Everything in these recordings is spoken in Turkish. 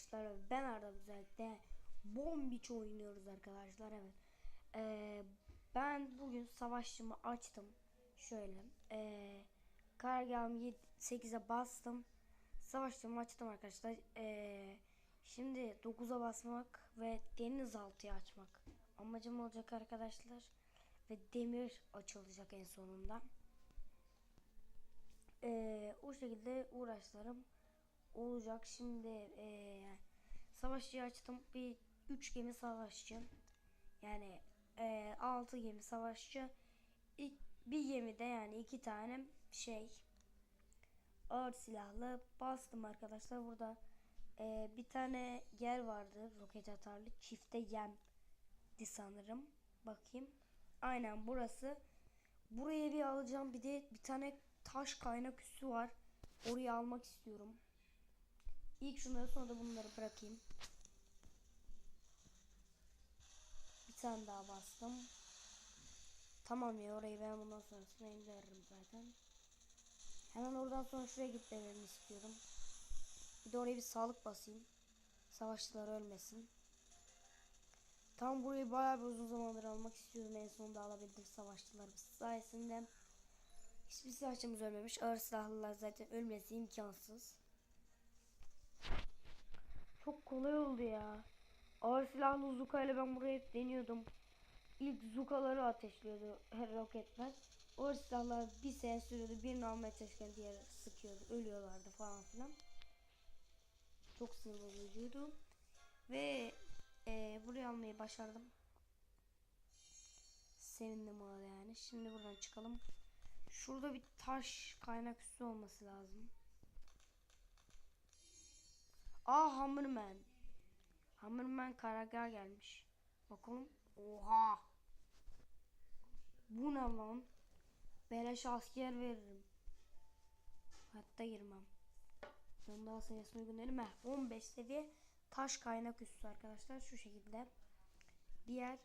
arkadaşlar. Ben Arda Güzel'de Bombiç oynuyoruz arkadaşlar. Evet. Ee, ben bugün savaşçımı açtım. Şöyle. Ee, karargahımı 8'e bastım. Savaşçımı açtım arkadaşlar. Ee, şimdi 9'a basmak ve denizaltıyı açmak. Amacım olacak arkadaşlar. Ve demir açılacak en sonunda. Ee, o şekilde uğraşlarım olacak. Şimdi ee, savaşçıyı açtım. Bir 3 gemi savaşçı. Yani 6 gemi savaşçı. İlk, bir gemide yani iki tane şey ağır silahlı bastım arkadaşlar. Burada ee, bir tane yer vardı roket atarlı çifte yemdi sanırım. Bakayım. Aynen burası. Buraya bir alacağım. Bir de bir tane taş kaynak üssü var. Orayı almak istiyorum. İlk şunları sonra da bunları bırakayım. Bir tane daha bastım. Tamam ya orayı ben bundan sonrasında indiririm zaten. Hemen oradan sonra şuraya gitmemi istiyorum. Bir de oraya bir sağlık basayım. Savaşçılar ölmesin. Tam burayı bayağı bir uzun zamandır almak istiyordum. En sonunda alabildim savaşçılarımız sayesinde. Hiçbir savaşçımız ölmemiş. Ağır silahlılar zaten ölmesi imkansız. Kolay oldu ya. Ağır silahlı Zuka ile ben buraya hep deniyordum. İlk Zukaları ateşliyordu her roketler. Ağır silahlar bir sene sürüyordu. Birini almaya çalışırken diğeri sıkıyordu. Ölüyorlardı falan filan. Çok sinir bozucuydu. Ve e, buraya almayı başardım. Sevindim ona yani. Şimdi buradan çıkalım. Şurada bir taş kaynak üssü olması lazım. Aa Hammerman. Hammerman karargah gelmiş. Bakalım. Oha. Bu ne lan? Beleş asker veririm. Hatta girmem. Sonunda seviyesine uygun değil mi? 15 seviye taş kaynak üssü arkadaşlar. Şu şekilde. Diğer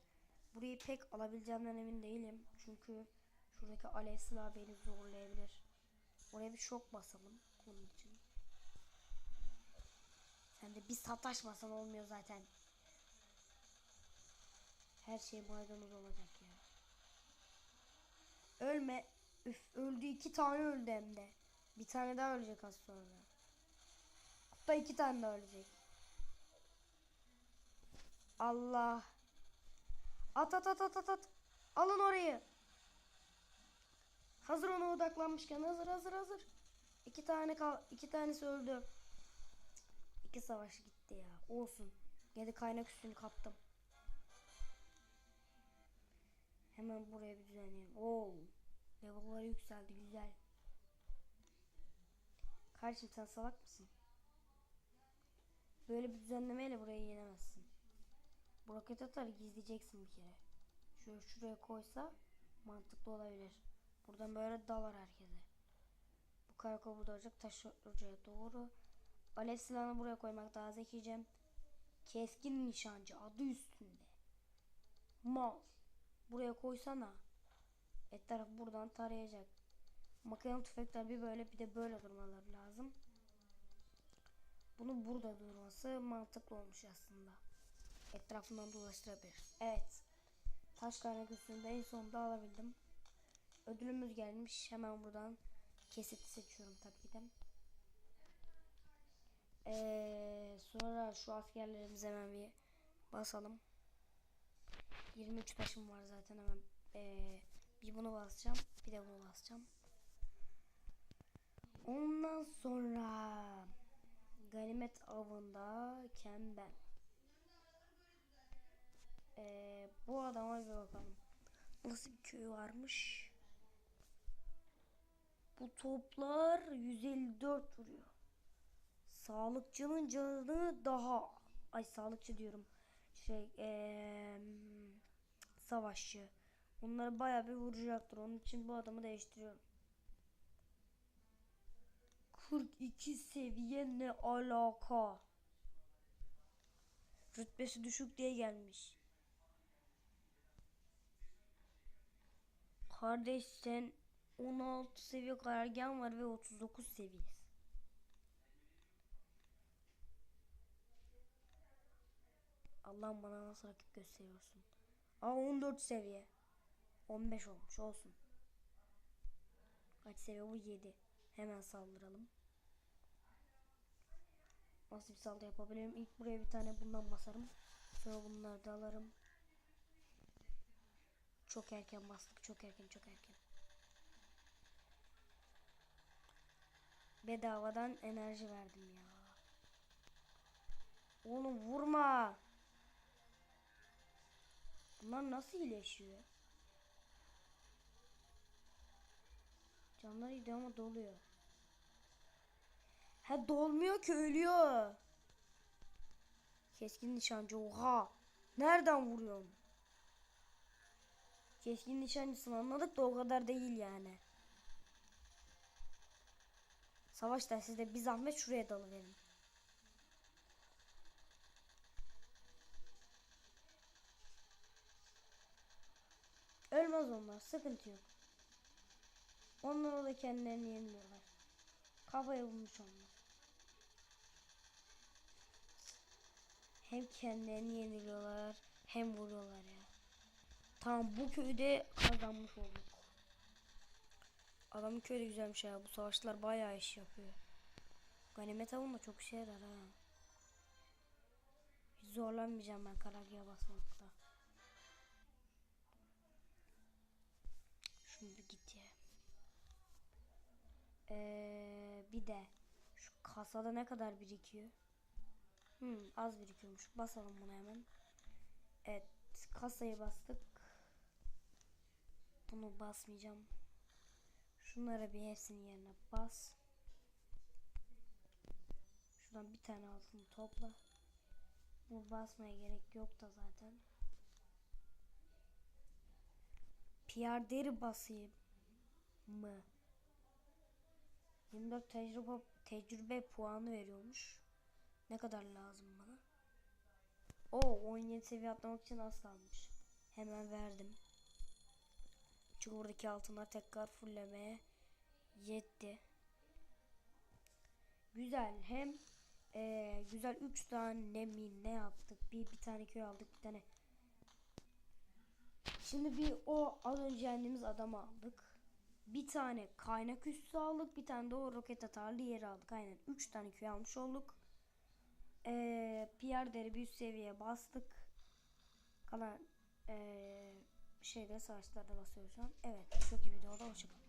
burayı pek alabileceğimden emin değilim. Çünkü şuradaki alev beni zorlayabilir. Oraya bir şok basalım. Onun için. Bir sataşmasan olmuyor zaten. Her şey maydanoz olacak ya. Ölme. Üf öldü iki tane öldü hem de. Bir tane daha ölecek az sonra. Hatta iki tane daha ölecek. Allah. At at at at at at. Alın orayı. Hazır ona odaklanmışken hazır hazır hazır. İki tane kal iki tanesi öldü. İki savaş gitti ya. Olsun. Yedi kaynak üstünü kaptım. Hemen buraya bir düzenleyelim. Oo. Level'ları yükseldi güzel. Kardeşim sen salak mısın? Böyle bir düzenlemeyle burayı yenemezsin. Bu roket atarı gizleyeceksin bir kere. Şöyle şuraya koysa mantıklı olabilir. Buradan böyle dalar herkese. Bu karakol burada olacak. Taş ocağa doğru. Alev silahını buraya koymak daha zekice. Keskin nişancı adı üstünde. Mal. Buraya koysana. Et taraf buradan tarayacak. Makinalı tüfekler bir böyle bir de böyle durmaları lazım. Bunu burada durması mantıklı olmuş aslında. Etrafından dolaştırabilir. Evet. Taş kaynak üstünde en sonunda alabildim. Ödülümüz gelmiş. Hemen buradan kesiti seçiyorum tabii ki de. Ee, sonra şu askerlerimize hemen bir basalım. 23 taşım var zaten hemen. Ee, bir bunu basacağım. Bir de bunu basacağım. Ondan sonra ganimet avında ben. Ee, bu adama bir bakalım. Nasıl bir köy varmış? Bu toplar 154 vuruyor. Sağlıkçının canı daha ay sağlıkçı diyorum. Şey ee, savaşçı. Onları bayağı bir vuracaktır. Onun için bu adamı değiştiriyorum. 42 seviye ne alaka? Rütbesi düşük diye gelmiş. Kardeş sen 16 seviye karargahın var ve 39 seviyesi. Allah'ım bana nasıl rakip gösteriyorsun. Aa 14 seviye. 15 olmuş olsun. Kaç seviye bu 7. Hemen saldıralım. Nasıl bir saldırı yapabilirim? İlk buraya bir tane bundan basarım. Sonra bunları da alırım. Çok erken bastık. Çok erken çok erken. Bedavadan enerji verdim ya. Oğlum vurma. Bunlar nasıl iyileşiyor? Canları gidiyor ama doluyor. Ha dolmuyor ki ölüyor. Keskin nişancı oha. Nereden vuruyorsun? Keskin nişancısını anladık da o kadar değil yani. Savaşta sizde bir zahmet şuraya dalıverin. Onlar sıkıntı yok. Onlar orada kendilerini yeniliyorlar. Kafaya vurmuş onlar. Hem kendilerini yeniliyorlar hem vuruyorlar ya. Tamam bu köyde kazanmış olduk. Adamın köyü de güzelmiş ya. Bu savaşlar bayağı iş yapıyor. Ganimet avında çok işe yarar ha. Hiç zorlanmayacağım ben karargaha basmakta. Ee, bir de şu kasada ne kadar birikiyor? Hmm, az birikiyormuş. Basalım bunu hemen. Evet, kasayı bastık. Bunu basmayacağım. Şunlara bir hepsinin yerine bas. Şuradan bir tane altını topla. Bu basmaya gerek yok da zaten. Piyarderi basayım mı? 24 tecrübe tecrübe puanı veriyormuş. Ne kadar lazım bana? O 17 seviye atlamak için az kalmış. Hemen verdim. Çünkü buradaki altınlar tekrar fullemeye yetti. Güzel. Hem eee, güzel 3 tane mi ne yaptık? Bir bir tane köy aldık, bir tane. Şimdi bir o az önce yendiğimiz adamı aldık. Bir tane kaynak üssü aldık. Bir tane de o roket atarlı yeri aldık. Aynen 3 tane köy almış olduk. Eee Pierre deri bir üst seviyeye bastık. Kalan eee şeyde savaşlarda basıyoruz şu an. Evet çok iyi video oldu. Hoşçakalın.